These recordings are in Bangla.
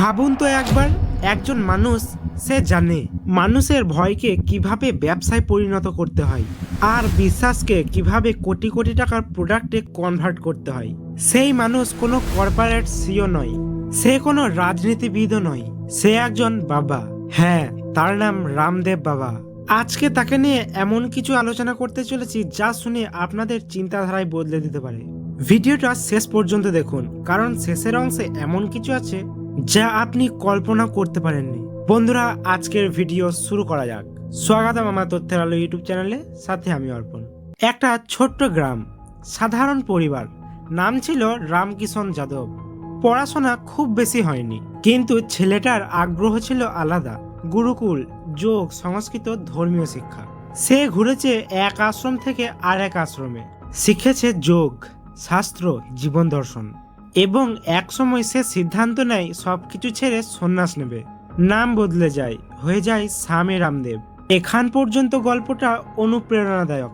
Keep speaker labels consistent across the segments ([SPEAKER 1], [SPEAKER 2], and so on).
[SPEAKER 1] ভাবুন তো একবার, একজন মানুষ, সে জানে মানুষের ভয়কে কীভাবে ব্যবসায় পরিণত করতে হয় আর বিশ্বাসকে কীভাবে কোটি কোটি টাকার প্রোডাক্টে কনভার্ট করতে হয়। সেই মানুষ কোনো কর্পোরেট সিও নয়, সে কোনো রাজনীতিবিদও নয়, সে একজন বাবা। হ্যাঁ তার নাম রামদেব বাবা। আজকে তাকে নিয়ে এমন কিছু আলোচনা করতে চলেছি যা শুনে আপনাদের চিন্তাধারায় বদলে দিতে পারে। ভিডিওটা শেষ পর্যন্ত দেখুন, কারণ শেষের অংশে এমন কিছু আছে যা আপনি কল্পনা করতে পারেননি। বন্ধুরা, আজকের ভিডিও শুরু করা যাক। স্বাগতম আমার তথ্যের আলো ইউটিউব চ্যানেলে, সাথে আমি অর্পণ। একটা ছোট্ট গ্রাম, সাধারণ পরিবার, নাম ছিল রামকিষণ যাদব। পড়াশোনা খুব বেশি হয়নি, কিন্তু ছেলেটার আগ্রহ ছিল আলাদা, গুরুকুল, যোগ, সংস্কৃত, ধর্মীয় শিক্ষা। সে ঘুরেছে এক আশ্রম থেকে আর এক আশ্রমে, শিখেছে যোগ, শাস্ত্র, জীবন দর্শন। এবং একসময় সে সিদ্ধান্ত নেয় সব কিছু ছেড়ে সন্ন্যাস নেবে। নাম বদলে যায়, হয়ে যায় স্বামী রামদেব। এখান পর্যন্ত গল্পটা অনুপ্রেরণাদায়ক।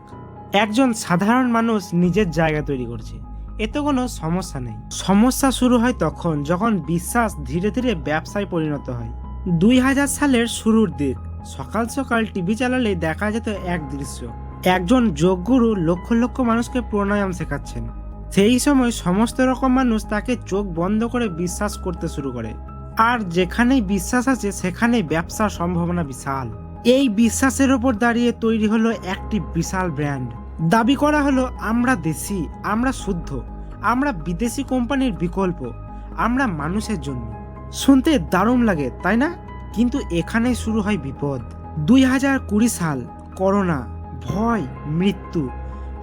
[SPEAKER 1] একজন সাধারণ মানুষ নিজের জায়গা তৈরি করছে। এতে কোনো সমস্যা নেই। সমস্যা শুরু হয় তখন, যখন বিশ্বাস ধীরে ধীরে ব্যবসায় পরিণত হয়। দুই হাজার সালের শুরুর দিক, সকাল সকাল টিভি চালালে দেখা যেত এক দৃশ্য। একজন যোগগুরু লক্ষ লক্ষ মানুষকে প্রাণায়াম শেখাচ্ছেন। সেই সময় সমস্ত রকম মানুষ তাকে চোখ বন্ধ করে বিশ্বাস করতে শুরু করে। আর যেখানেই বিশ্বাস আছে, সেখানেই ব্যবসার সম্ভাবনা বিশাল। এই বিশ্বাসের ওপর দাঁড়িয়ে তৈরি হলো একটি বিশাল ব্র্যান্ড। দাবি করা হলো, আমরা দেশি, আমরা শুদ্ধ, আমরা বিদেশি কোম্পানির বিকল্প, আমরা মানুষের জন্য। শুনতে দারুণ লাগে, তাই না? কিন্তু এখানেই শুরু হয় বিপদ। দুই হাজার কুড়ি সাল, করোনা, ভয়, মৃত্যু।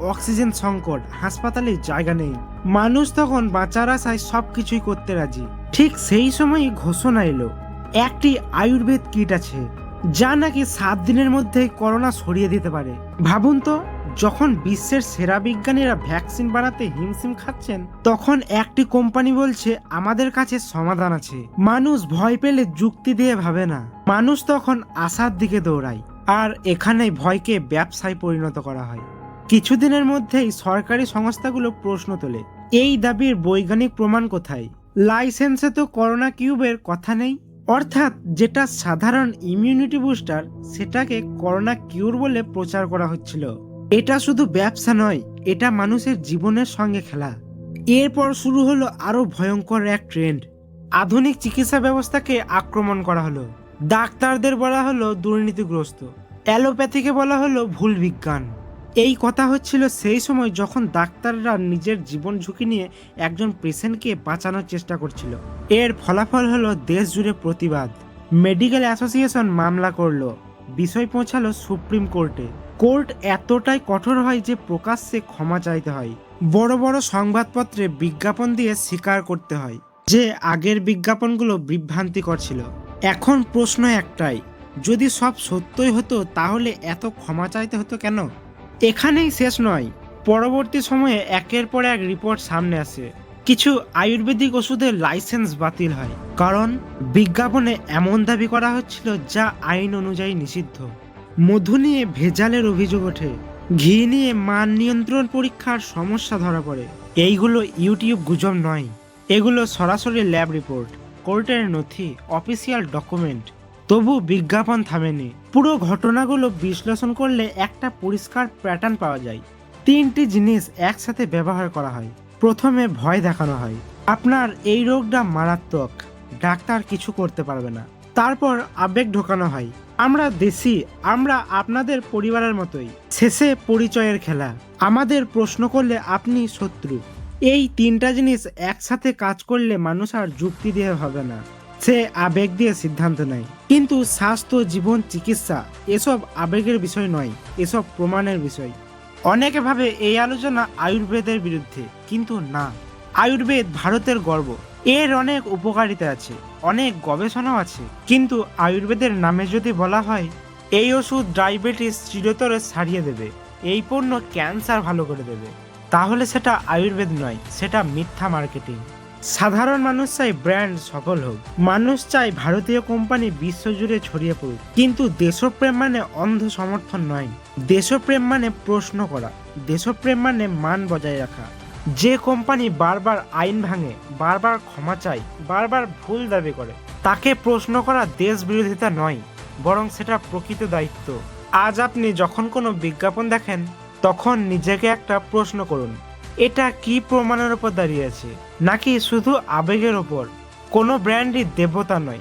[SPEAKER 1] অক্সিজেন সংকট হাসপাতালে জায়গা নেই। মানুষ তখন বাঁচার আশায় সব কিছুই করতে রাজি। ঠিক সেই সময়ই ঘোষণা এলো, একটি আয়ুর্বেদ কিট আছে, যা নাকি সাত দিনের মধ্যে করোনা সরিয়ে দিতে পারে। ভাবুন তো, যখন বিশ্বের সেরা বিজ্ঞানীরা ভ্যাকসিন বানাতে হিমশিম খাচ্ছেন, তখন একটি কোম্পানি বলছে, আমাদের কাছে সমাধান আছে। মানুষ ভয় পেলে যুক্তি দিয়ে ভাবে না। মানুষ তখন আশার দিকে দৌড়ায়, আর এখানেই ভয়কে ব্যবসায় পরিণত করা হয়। কিছুদিনের মধ্যেই সরকারি সংস্থাগুলো প্রশ্ন তোলে। এই দাবির বৈজ্ঞানিক প্রমাণ কোথায়? লাইসেন্সে তো করোনা কিউবের কথা নেই। অর্থাৎ যেটা সাধারণ ইমিউনিটি বুস্টার সেটাকে করোনা কিউর বলে প্রচার করা হচ্ছিল। এটা শুধু ব্যবসা নয়, এটা মানুষের জীবনের সঙ্গে খেলা। এরপর শুরু হলো আরও ভয়ঙ্কর এক ট্রেন্ড আধুনিক চিকিৎসা ব্যবস্থাকে আক্রমণ করা হলো। ডাক্তারদের বলা হলো দুর্নীতিগ্রস্ত। অ্যালোপ্যাথিকে বলা হলো ভুল বিজ্ঞান। এই কথা হচ্ছিল সেই সময় যখন ডাক্তাররা নিজের জীবন ঝুঁকি নিয়ে একজন পেশেন্টকে বাঁচানোর চেষ্টা করছিল। এর ফলাফল হলো দেশ জুড়ে প্রতিবাদ। মেডিকেল অ্যাসোসিয়েশন মামলা করল। বিষয় পৌঁছালো সুপ্রিম কোর্টে। কোর্ট এতটাই কঠোর হয় যে প্রকাশ্যে ক্ষমা চাইতে হয়। বড় বড় সংবাদপত্রে বিজ্ঞাপন দিয়ে স্বীকার করতে হয় যে আগের বিজ্ঞাপনগুলো বিভ্রান্তিকর ছিল। এখন প্রশ্ন একটাই, যদি সব সত্যই হতো তাহলে এত ক্ষমা চাইতে হতো কেন? এখানেই শেষ নয়। পরবর্তী সময়ে একের পর এক রিপোর্ট সামনে আসে। কিছু আয়ুর্বেদিক ওষুধের লাইসেন্স বাতিল হয়। কারণ বিজ্ঞাপনে এমন দাবি করা হচ্ছিল যা আইন অনুযায়ী নিষিদ্ধ। মধু নিয়ে ভেজালের অভিযোগ ওঠে। ঘি নিয়ে মান নিয়ন্ত্রণ পরীক্ষার সমস্যা ধরা পড়ে। এইগুলো ইউটিউব গুজব নয়। এগুলো সরাসরি ল্যাব রিপোর্ট কোর্টের নথি অফিসিয়াল ডকুমেন্ট তবু বিজ্ঞাপন থামেনি। পুরো ঘটনাগুলো বিশ্লেষণ করলে একটা পরিষ্কার প্যাটার্ন পাওয়া যায়। তিনটি জিনিস একসাথে ব্যবহার করা হয়। প্রথমে ভয় দেখানো হয়। আপনার এই রোগটা মারাত্মক। ডাক্তার কিছু করতে পারবে না। তারপর আবেগ ঢোকানো হয়। আমরা দেশি, আমরা আপনাদের পরিবারের মতোই। শেষে পরিচয়ের খেলা। আমাদের প্রশ্ন করলে আপনি শত্রু। এই তিনটা জিনিস একসাথে কাজ করলে মানুষ আর যুক্তি দিয়ে হবে না। সে আবেগ দিয়ে সিদ্ধান্ত নেয়। কিন্তু স্বাস্থ্য, জীবন, চিকিৎসা এসব আবেগের বিষয় নয়, এসব প্রমাণের বিষয়। অনেকে ভাবে এই আলোচনা আয়ুর্বেদের বিরুদ্ধে, কিন্তু না। আয়ুর্বেদ ভারতের গর্ব। এর অনেক উপকারিতা আছে, অনেক গবেষণাও আছে। কিন্তু আয়ুর্বেদের নামে যদি বলা হয়, এই ওষুধ ডায়াবেটিস চিরতরে সারিয়ে দেবে, এই পণ্য ক্যান্সার ভালো করে দেবে। তাহলে সেটা আয়ুর্বেদ নয়, সেটা মিথ্যা মার্কেটিং। সাধারণ মানুষ চাই ব্র্যান্ড সফল হোক। মানুষ চাই ভারতীয় কোম্পানি বিশ্বজুড়ে ছড়িয়ে পড়ুক। কিন্তু দেশপ্রেম মানে অন্ধ সমর্থন নয়। দেশপ্রেম মানে প্রশ্ন করা। দেশপ্রেম মানে মান বজায় রাখা। যে কোম্পানি বারবার আইন ভাঙে, বারবার ক্ষমা চায়, বারবার ভুল দাবি করে, তাকে প্রশ্ন করা দেশ বিরোধিতা নয়, বরং সেটা প্রকৃত দায়িত্ব। আজ আপনি যখন কোনো বিজ্ঞাপন দেখেন, তখন নিজেকে একটা প্রশ্ন করুন। এটা কি প্রমাণের উপর দাঁড়িয়েছে নাকি শুধু আবেগের ওপর কোনো ব্র্যান্ডই দেবতা নয়,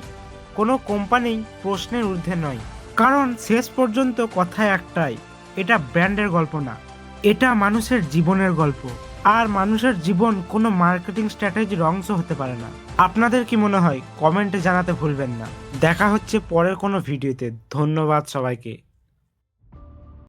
[SPEAKER 1] কোনো কোম্পানি প্রশ্নের ঊর্ধ্বে নয়। কারণ শেষ পর্যন্ত কথা একটাই, এটা ব্র্যান্ডের গল্প না, এটা মানুষের জীবনের গল্প। আর মানুষের জীবন কোনো মার্কেটিং স্ট্র্যাটেজির অংশ হতে পারে না। আপনাদের কি মনে হয়? কমেন্টে জানাতে ভুলবেন না। দেখা হচ্ছে পরের কোনো ভিডিওতে। ধন্যবাদ সবাইকে।